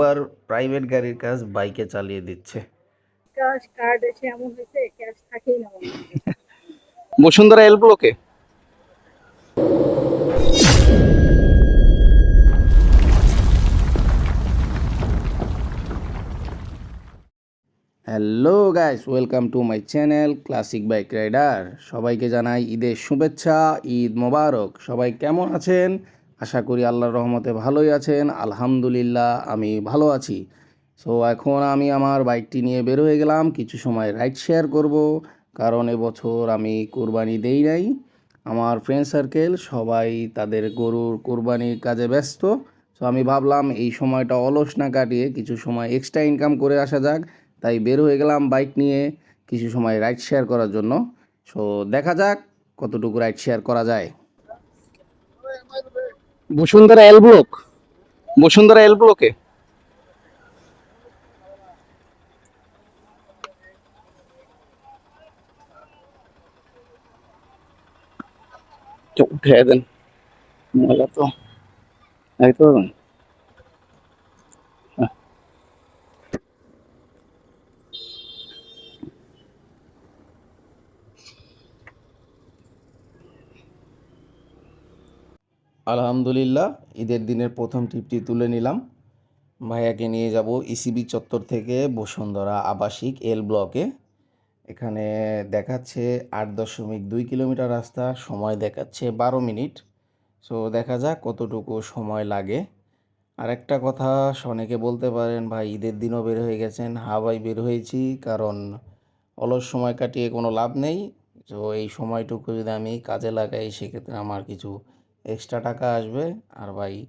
Uber private গাড়ির কাজ বাইকে চালিয়ে দিচ্ছে। ক্যাশ কার্ড এসে এমন হয়েছে ক্যাশ থাকেই না বসুন্ধরা এল ব্লকে hello guys welcome to my channel classic bike rider সবাইকে জানাই ঈদের শুভেচ্ছা ঈদ মোবারক। সবাই কেমন আছেন? আশা করি আল্লাহর রহমতে ভালোই আছেন। আলহামদুলিল্লাহ, আমি ভালো আছি। সো এখন আমি আমার বাইকটি নিয়ে বের হয়ে গেলাম। কিছু সময় রাইড শেয়ার করব, কারণ এবছর আমি কোরবানি দেই নাই। আমার ফ্রেন্ড সার্কেল সবাই তাদের গরুর কোরবানির কাজে ব্যস্ত। সো আমি ভাবলাম এই সময়টা অলস না কাটিয়ে কিছু সময় এক্সট্রা ইনকাম করে আসা যাক। তাই বের হয়ে গেলাম বাইক নিয়ে কিছু সময় রাইড শেয়ার করার জন্য। সো দেখা যাক কতটুকু রাইড শেয়ার করা যায়। Bashundhara L block Bashundhara L ব্লকে উঠে দেন। মজা তো এই আলহামদুলিল্লাহ, ঈদের দিনের প্রথম ট্রিপটি তুলে নিলাম। ভাইয়াকে নিয়ে যাব ইসিবি চত্বর থেকে বসুন্ধরা আবাসিক এল ব্লকে এখানে দেখাচ্ছে আট দশমিক দুই কিলোমিটার রাস্তা, সময় দেখাচ্ছে বারো মিনিট। সো দেখা যাক কতটুকু সময় লাগে। আর একটা কথা অনেকে বলতে পারেন, ভাই, ঈদের দিনও বের হয়ে গেছেন। হ্যাঁ ভাই, বের হয়েছি, কারণ অলস সময় কাটিয়ে কোনো লাভ নেই। তো এই সময়টুকু যদি আমি কাজে লাগাই, সেক্ষেত্রে আমার কিছু এক্সট্রা টাকা আসবে। আর ভাই,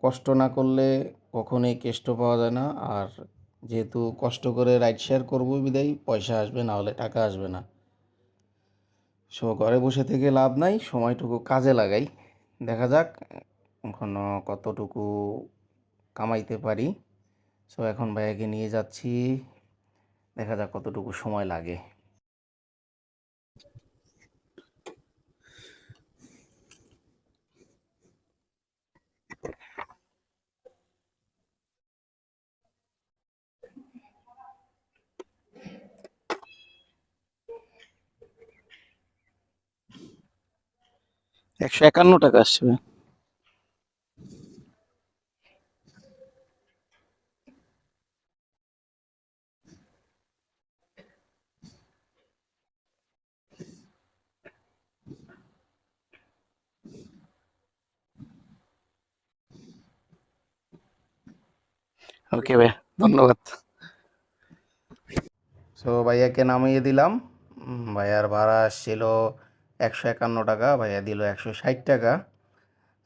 কষ্ট না করলে কখনোই কেষ্ট পাওয়া যায় না। আর যেহেতু কষ্ট করে রাইড শেয়ার করব বিদায়, পয়সা আসবে, না হলে টাকা আসবে না। সো ঘরে বসে থেকে লাভ নাই, সময়টুকু কাজে লাগাই। দেখা যাক এখন কতটুকু কামাইতে পারি। সো এখন ভাইয়াকে নিয়ে যাচ্ছি। দেখা যাক কতটুকু সময় লাগে। একশো একান্ন টাকা আসছে ভাই। ওকে ভাই, ধন্যবাদ সো ভাইয়াকে নামিয়ে দিলাম ভাইয়ার ভাড়া আসছিল একশো একান্ন টাকা ভাইয়া দিল একশো ষাট টাকা।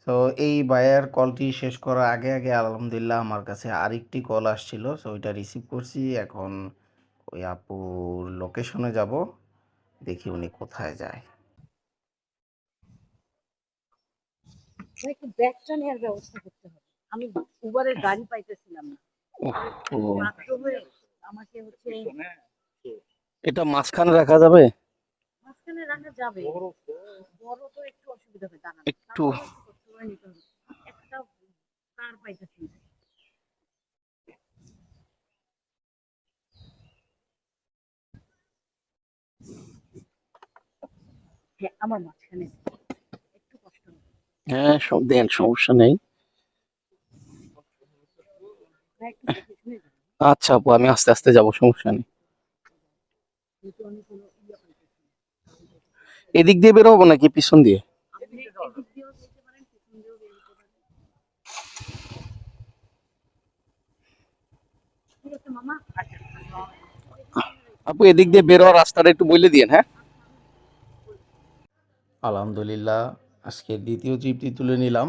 সো এই ভাইয়ার কলটি শেষ করার আগে আগে আলহামদুলিল্লাহ আমার কাছে আরেকটি কল আসছিল। সো ওইটা রিসিভ করছি। এখন ওই আপুর লোকেশনে যাব। দেখি উনি কোথায় যায়। একটু ব্যাগটা নেওয়ার ব্যবস্থা করতে হবে। আমি উবারের গাড়ি পাইতেছিলাম না। ও। আমাকে হচ্ছে এটা মাঝখানে রাখা যাবে? রাখা যাবে। বড় তো। একটু অসুবিধা হবে দাঁড়ান। একটু। করে পাইতেছি হ্যাঁ আমার মাঝখানে। একটু কষ্ট হ্যাঁ সব দেন সমস্যা নেই। আচ্ছা আপু আমি আস্তে আস্তে যাব সমস্যা নেই। এদিক দিয়ে বের হব নাকি পিছন দিয়ে? আপু, এদিক দিয়ে বের হওয়ার রাস্তাটা একটু বলে দিয়েন হ্যাঁ? আলহামদুলিল্লাহ, আজকে দ্বিতীয় ট্রিপটি তুলে নিলাম।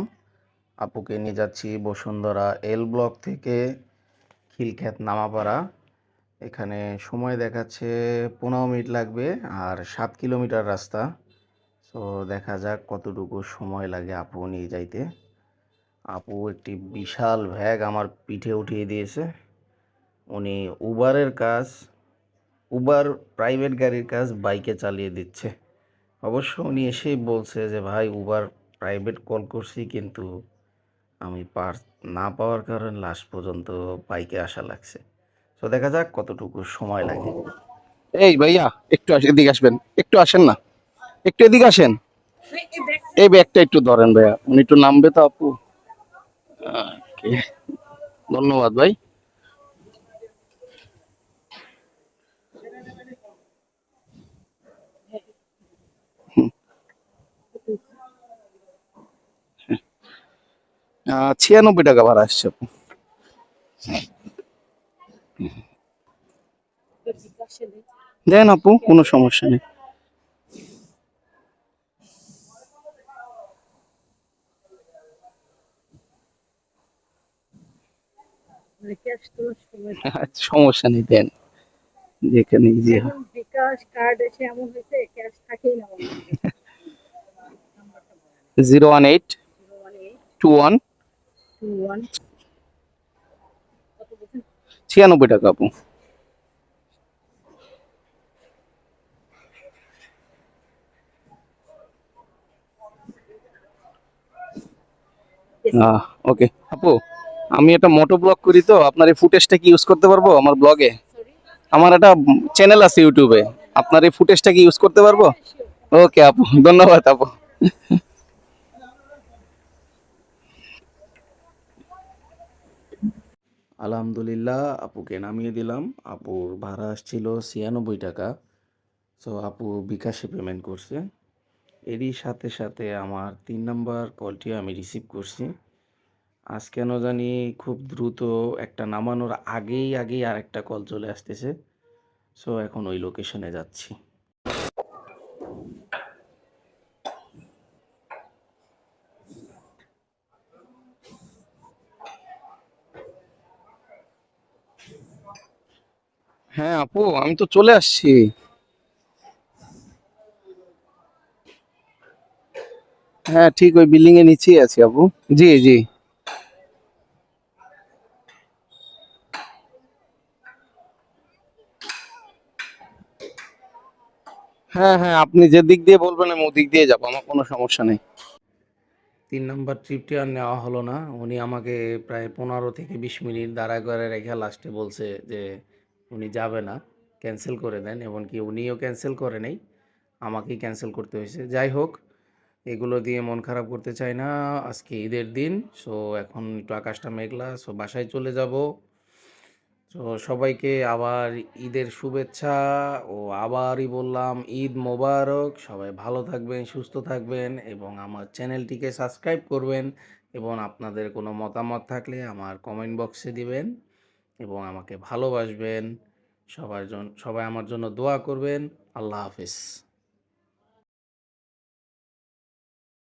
আপুকে নিয়ে যাচ্ছি বসুন্ধরা এল ব্লক থেকে খিলখ্যাত নামাপাড়া। এখানে সময় দেখাচ্ছে পনেরো মিনিট লাগবে আর সাত কিলোমিটার রাস্তা। সো দেখা যাক কতটুকু সময় লাগে আপু নিয়ে যাইতে। আপু একটি বিশাল ভ্যাগ আমার পিঠে উঠিয়ে দিয়েছে। উনি উবারের কাজ, উবার প্রাইভেট গাড়ির কাজ বাইকে চালিয়ে দিচ্ছে। অবশ্য উনি এসেই বলছে যে, ভাই, উবার প্রাইভেট কল করছি কিন্তু আমি পার, না পাওয়ার কারণে লাস্ট পর্যন্ত বাইকে আসা লাগছে। তো দেখা যাক কতটুকু সময় লাগে। এই ভাইয়া, একটু এদিকে আসবেন। একটু আসেন না? একটু এদিকে আসেন। এই ব্যাগটা একটু ধরেন ভাইয়া। উনি একটু নামবে তো আপু। ধন্যবাদ ভাই। ছিয়ানব্বই টাকা ভাড়া আসছে আপু বিকাশে নেই দেন আপু কোনো সমস্যা নেই। সমস্যা নেই দেন। যেখানে ইজি হয় বিকাশ কার্ড এসে এমন হয়েছে ক্যাশ থাকেই না zero one eight two one two one. ছিয়ানব্বই টাকা আপু। ওকে আপু আমি একটা মোটো ব্লগ করি তো আপনার এই ফুটেজটা কি ইউজ করতে পারব আমার ব্লগে আমার একটা চ্যানেল আছে ইউটিউবে আপনার এই ফুটেজটা কি ইউজ করতে পারব? ওকে আপু ধন্যবাদ আপু। আলহামদুলিল্লাহ আপুকে নামিয়ে দিলাম। আপুর ভাড়া আসছিল ছিয়ানব্বই টাকা। সো আপু বিকাশে পেমেন্ট করছে। এরই সাথে সাথে আমার তিন নম্বর কলটি আমি রিসিভ করছি। আজ কেন জানি খুব দ্রুত একটা নামানোর আগেই আগেই আরেকটা কল চলে আসতেছে। সো এখন ওই লোকেশনে যাচ্ছি। হ্যাঁ আপু, আমি তো চলে আসছি। হ্যাঁ ঠিক ওই বিল্ডিং এর নিচেই আছি আপু। জি জি। হ্যাঁ হ্যাঁ আপনি যে দিক দিয়ে বলবেন আমি ওদিক দিয়ে যাব আমার কোনো সমস্যা নেই। তিন নাম্বার ট্রিপটি আর নেওয়া হলো না। উনি আমাকে প্রায় পনেরো থেকে বিশ মিনিট দাঁড়া করে রেখে লাস্টে বলছে যে উনি যাবে না ক্যান্সেল করে দেন এমনকি উনিও ক্যান্সেল করে নেই আমাকেই ক্যান্সেল করতে হয়েছে। যাই হোক এগুলো দিয়ে মন খারাপ করতে চাই না। আজকে ঈদের দিন সো এখন একটু আকাশটা মেঘলা সো বাসায় চলে যাব। তো সবাইকে আবার ঈদের শুভেচ্ছা, ও আবারই বললাম, ঈদ মোবারক, সবাই ভালো থাকবেন, সুস্থ থাকবেন, এবং আমার চ্যানেলটিকে সাবস্ক্রাইব করবেন, এবং আপনাদের কোনো মতামত থাকলে আমার কমেন্ট বক্সে দিবেন, এবং আমাকে ভালোবাসবেন। সবার জন্য সবাই আমার জন্য দোয়া করবেন। আল্লাহ হাফিজ।